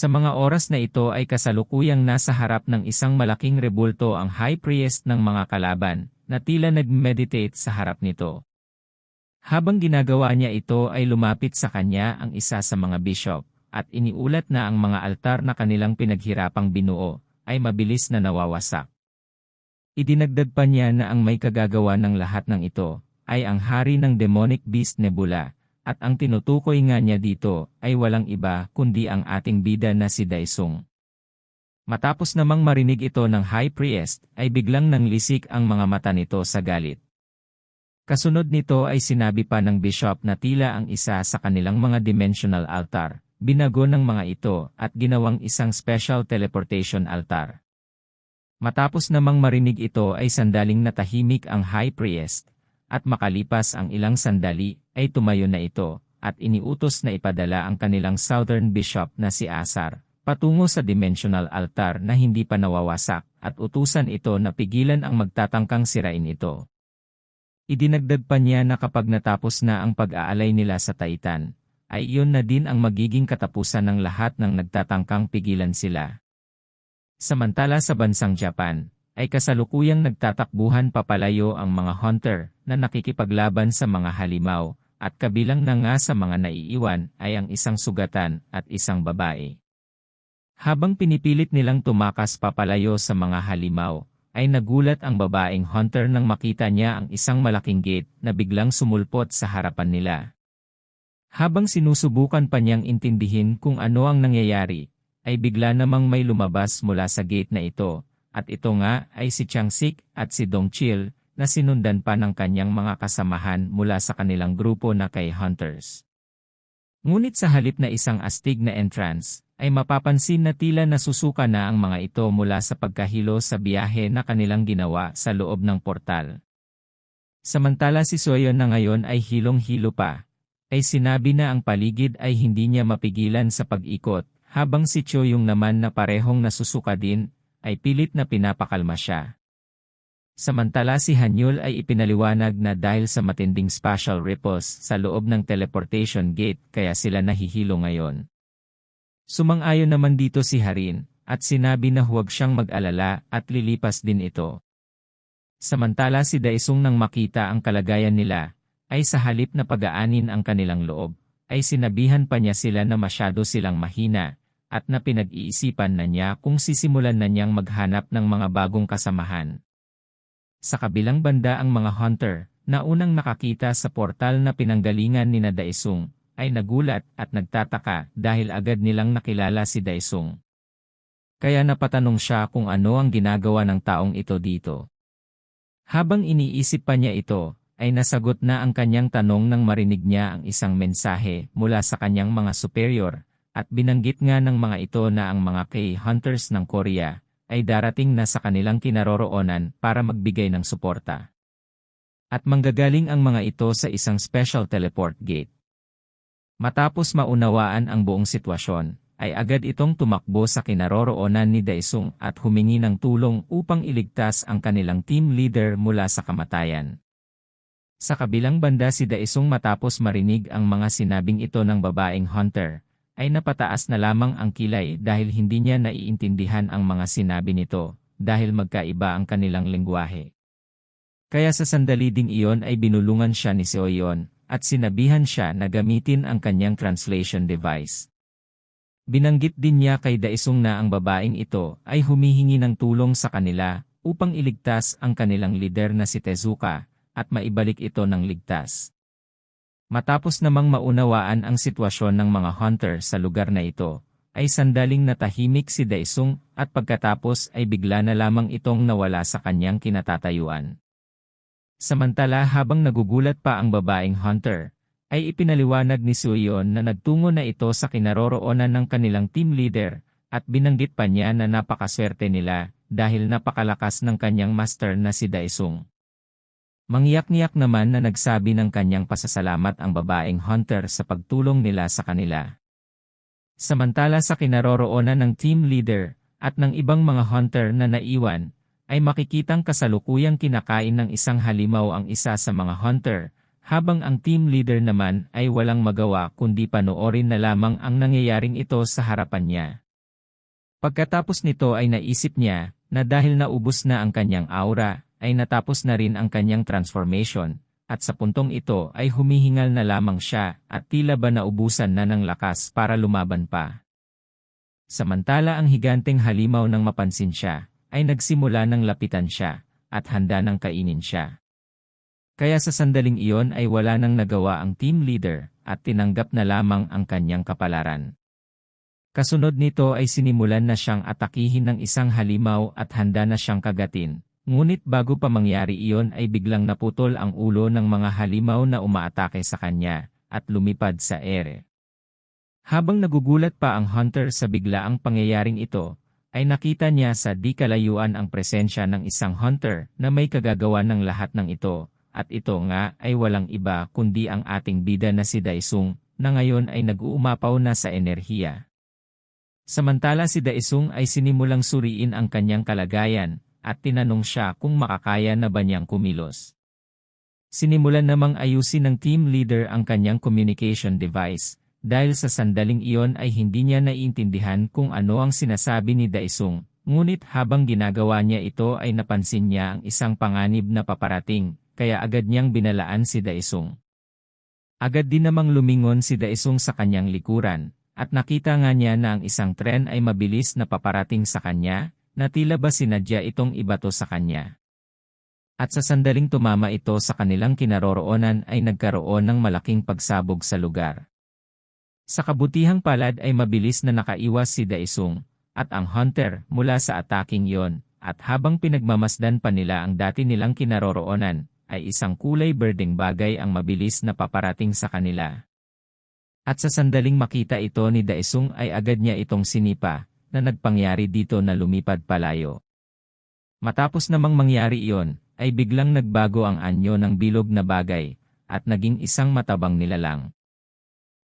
Sa mga oras na ito ay kasalukuyang nasa harap ng isang malaking rebulto ang high priest ng mga kalaban, na tila nag-meditate sa harap nito. Habang ginagawa niya ito ay lumapit sa kanya ang isa sa mga bishop, at iniulat na ang mga altar na kanilang pinaghirapang binuo, ay mabilis na nawawasak. Idinagdag pa niya na ang may kagagawa ng lahat ng ito, ay ang hari ng demonic beast Nebula, at ang tinutukoy nga niya dito ay walang iba kundi ang ating bida na si Daisung. Matapos namang marinig ito ng high priest, ay biglang nanglisik ang mga mata nito sa galit. Kasunod nito ay sinabi pa ng bishop na tila ang isa sa kanilang mga dimensional altar, binago ng mga ito at ginawang isang special teleportation altar. Matapos namang marinig ito ay sandaling natahimik ang high priest, at makalipas ang ilang sandali, ay tumayo na ito, at iniutos na ipadala ang kanilang southern bishop na si Asar, patungo sa dimensional altar na hindi pa nawawasak, at utusan ito na pigilan ang magtatangkang sirain ito. Idinagdag pa niya na kapag natapos na ang pag-aalay nila sa Taitan, ay iyon na din ang magiging katapusan ng lahat ng nagtatangkang pigilan sila. Samantala sa bansang Japan, ay kasalukuyang nagtatakbuhan papalayo ang mga hunter na nakikipaglaban sa mga halimaw, at kabilang na nga sa mga naiiwan ay ang isang sugatan at isang babae. Habang pinipilit nilang tumakas papalayo sa mga halimaw, ay nagulat ang babaeng hunter nang makita niya ang isang malaking gate na biglang sumulpot sa harapan nila. Habang sinusubukan pa niyang intindihin kung ano ang nangyayari, ay bigla namang may lumabas mula sa gate na ito, at ito nga ay si Changsik at si Dongchil na sinundan pa ng kanyang mga kasamahan mula sa kanilang grupo na kay Hunters. Ngunit sa halip na isang astig na entrance, ay mapapansin na tila nasusuka na ang mga ito mula sa pagkahilo sa biyahe na kanilang ginawa sa loob ng portal. Samantala si Soyon na ngayon ay hilong-hilo pa, ay sinabi na ang paligid ay hindi niya mapigilan sa pag-ikot, habang si Choyong naman na parehong nasusuka din, ay pilit na pinapakalma siya. Samantala si Hanyul ay ipinaliwanag na dahil sa matinding spatial ripples sa loob ng teleportation gate kaya sila nahihilo ngayon. Sumang-ayon naman dito si Harin, at sinabi na huwag siyang mag-alala at lilipas din ito. Samantala si Daisung nang makita ang kalagayan nila, ay sa halip na pag-aanin ang kanilang loob, ay sinabihan pa niya sila na masyado silang mahina, at na pinag-iisipan na niya kung sisimulan na niyang maghanap ng mga bagong kasamahan. Sa kabilang banda ang mga hunter, na unang nakakita sa portal na pinanggalingan ni na Daisung, ay nagulat at nagtataka dahil agad nilang nakilala si Daisung. Kaya napatanong siya kung ano ang ginagawa ng taong ito dito. Habang iniisip pa niya ito, ay nasagot na ang kanyang tanong nang marinig niya ang isang mensahe mula sa kanyang mga superior at binanggit nga ng mga ito na ang mga K-hunters ng Korea ay darating na sa kanilang kinaroroonan para magbigay ng suporta. At manggagaling ang mga ito sa isang special teleport gate. Matapos maunawaan ang buong sitwasyon, ay agad itong tumakbo sa kinaroroonan ni Daesung at humingi ng tulong upang iligtas ang kanilang team leader mula sa kamatayan. Sa kabilang banda si Daesung matapos marinig ang mga sinabing ito ng babaeng hunter, ay napataas na lamang ang kilay dahil hindi niya naiintindihan ang mga sinabi nito, dahil magkaiba ang kanilang lengguwahe. Kaya sa sandali ding iyon ay binulungan siya ni Seoyon, at sinabihan siya na gamitin ang kanyang translation device. Binanggit din niya kay Daisung na ang babaeng ito ay humihingi ng tulong sa kanila upang iligtas ang kanilang lider na si Tezuka at maibalik ito ng ligtas. Matapos namang maunawaan ang sitwasyon ng mga hunter sa lugar na ito, ay sandaling natahimik si Daisung at pagkatapos ay bigla na lamang itong nawala sa kanyang kinatatayuan. Samantala habang nagugulat pa ang babaeng hunter, ay ipinaliwanag ni Suyon na nagtungo na ito sa kinaroroonan ng kanilang team leader at binanggit pa niya na napakaswerte nila dahil napakalakas ng kanyang master na si Daisung. Mangyak-ngiyak naman na nagsabi ng kanyang pasasalamat ang babaeng hunter sa pagtulong nila sa kanila. Samantala sa kinaroroonan ng team leader at ng ibang mga hunter na naiwan, ay makikitang kasalukuyang kinakain ng isang halimaw ang isa sa mga hunter, habang ang team leader naman ay walang magawa kundi panoorin na lamang ang nangyayaring ito sa harapan niya. Pagkatapos nito ay naisip niya na dahil naubos na ang kanyang aura, ay natapos na rin ang kanyang transformation, at sa puntong ito ay humihingal na lamang siya at tila ba naubusan na ng lakas para lumaban pa. Samantala ang higanteng halimaw nang mapansin siya, ay nagsimula ng lapitan siya, at handa ng kainin siya. Kaya sa sandaling iyon ay wala nang nagawa ang team leader, at tinanggap na lamang ang kanyang kapalaran. Kasunod nito ay sinimulan na siyang atakihin ng isang halimaw at handa na siyang kagatin. Ngunit bago pa mangyari iyon ay biglang naputol ang ulo ng mga halimaw na umaatake sa kanya at lumipad sa ere. Habang nagugulat pa ang hunter sa biglaang pangyayaring ito, ay nakita niya sa di kalayuan ang presensya ng isang hunter na may kagagawa ng lahat ng ito, at ito nga ay walang iba kundi ang ating bida na si Daisung, na ngayon ay nag-uumapaw na sa enerhiya. Samantala si Daisung ay sinimulang suriin ang kanyang kalagayan, at tinanong siya kung makakaya na ba niyang kumilos. Sinimulan namang ayusin ng team leader ang kanyang communication device, dahil sa sandaling iyon ay hindi niya naiintindihan kung ano ang sinasabi ni Daisung, ngunit habang ginagawa niya ito ay napansin niya ang isang panganib na paparating, kaya agad niyang binalaan si Daisung. Agad din namang lumingon si Daisung sa kanyang likuran, at nakita nga niya na ang isang tren ay mabilis na paparating sa kanya, na tila ba sinadya itong ibato sa kanya. At sa sandaling tumama ito sa kanilang kinaroroonan ay nagkaroon ng malaking pagsabog sa lugar. Sa kabutihang palad ay mabilis na nakaiwas si Daisung, at ang hunter mula sa ataking yon, at habang pinagmamasdan pa nila ang dati nilang kinaroroonan, ay isang kulay berdeng bagay ang mabilis na paparating sa kanila. At sa sandaling makita ito ni Daesung ay agad niya itong sinipa, na nagpangyari dito na lumipad palayo. Matapos namang mangyari iyon, ay biglang nagbago ang anyo ng bilog na bagay, at naging isang matabang nilalang.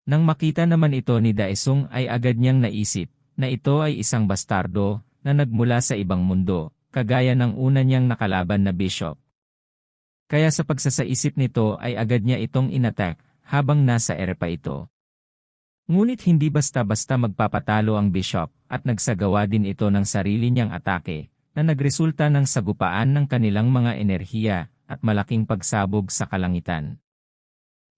Nang makita naman ito ni Daesung ay agad niyang naisip, na ito ay isang bastardo, na nagmula sa ibang mundo, kagaya ng una niyang nakalaban na bishop. Kaya sa pagsasaisip nito ay agad niya itong inattack, habang nasa ere pa ito. Ngunit hindi basta-basta magpapatalo ang bishop at nagsagawa din ito ng sarili niyang atake na nagresulta ng sagupaan ng kanilang mga enerhiya at malaking pagsabog sa kalangitan.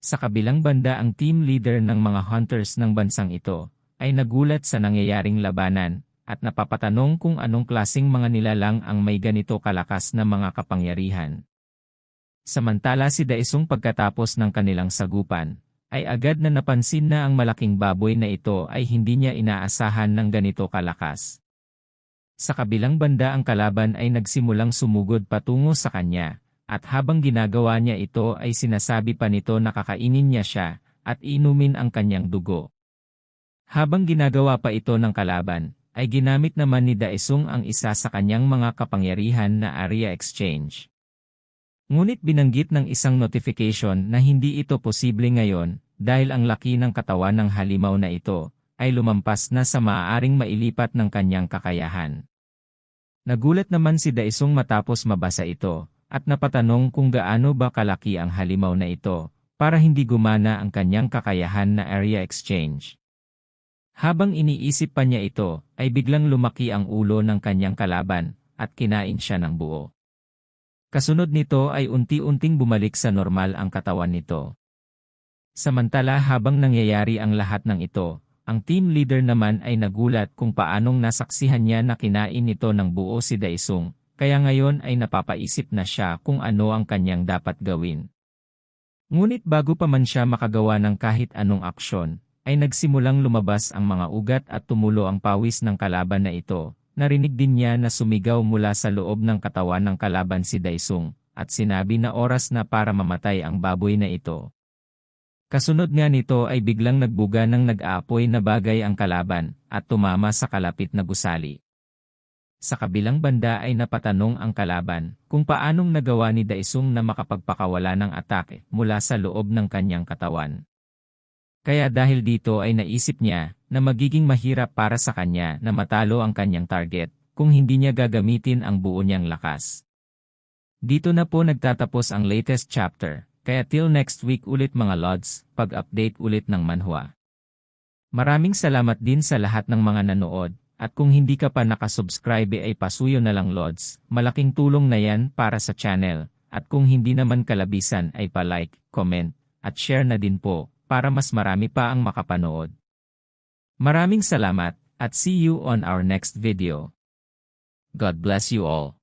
Sa kabilang banda ang team leader ng mga hunters ng bansang ito ay nagulat sa nangyayaring labanan at napapatanong kung anong klasing mga nilalang ang may ganito kalakas na mga kapangyarihan. Samantala si Daisung pagkatapos ng kanilang sagupan, ay agad na napansin na ang malaking baboy na ito ay hindi niya inaasahan ng ganito kalakas. Sa kabilang banda ang kalaban ay nagsimulang sumugod patungo sa kanya, at habang ginagawa niya ito ay sinasabi pa nito na kakainin niya siya, at inumin ang kanyang dugo. Habang ginagawa pa ito ng kalaban, ay ginamit naman ni Daesung ang isa sa kanyang mga kapangyarihan na area exchange. Ngunit binanggit ng isang notification na hindi ito posible ngayon dahil ang laki ng katawan ng halimaw na ito ay lumampas na sa maaaring mailipat ng kanyang kakayahan. Nagulat naman si Daisong matapos mabasa ito at napatanong kung gaano ba kalaki ang halimaw na ito para hindi gumana ang kanyang kakayahan na area exchange. Habang iniisip pa niya ito, ay biglang lumaki ang ulo ng kanyang kalaban at kinain siya ng buo. Kasunod nito ay unti-unting bumalik sa normal ang katawan nito. Samantala habang nangyayari ang lahat ng ito, ang team leader naman ay nagulat kung paanong nasaksihan niya na kinain nito ng buo si Daisung, kaya ngayon ay napapaisip na siya kung ano ang kanyang dapat gawin. Ngunit bago pa man siya makagawa ng kahit anong aksyon, ay nagsimulang lumabas ang mga ugat at tumulo ang pawis ng kalaban na ito, Narinig din niya na sumigaw mula sa loob ng katawan ng kalaban si Daisung, at sinabi na oras na para mamatay ang baboy na ito. Kasunod nga nito ay biglang nagbuga ng nag-aapoy na bagay ang kalaban, at tumama sa kalapit na gusali. Sa kabilang banda ay napatanong ang kalaban kung paanong nagawa ni Daisung na makapagpakawala ng atake mula sa loob ng kanyang katawan. Kaya dahil dito ay naisip niya na magiging mahirap para sa kanya na matalo ang kanyang target kung hindi niya gagamitin ang buo niyang lakas. Dito na po nagtatapos ang latest chapter, kaya till next week ulit mga lods, pag-update ulit ng manhwa. Maraming salamat din sa lahat ng mga nanood, At kung hindi ka pa nakasubscribe ay pasuyo na lang Lods, malaking tulong na yan para sa channel. At kung hindi naman kalabisan ay pa-like, comment, at share na din po, para mas marami pa ang makapanood. Maraming salamat, at see you on our next video. God bless you all.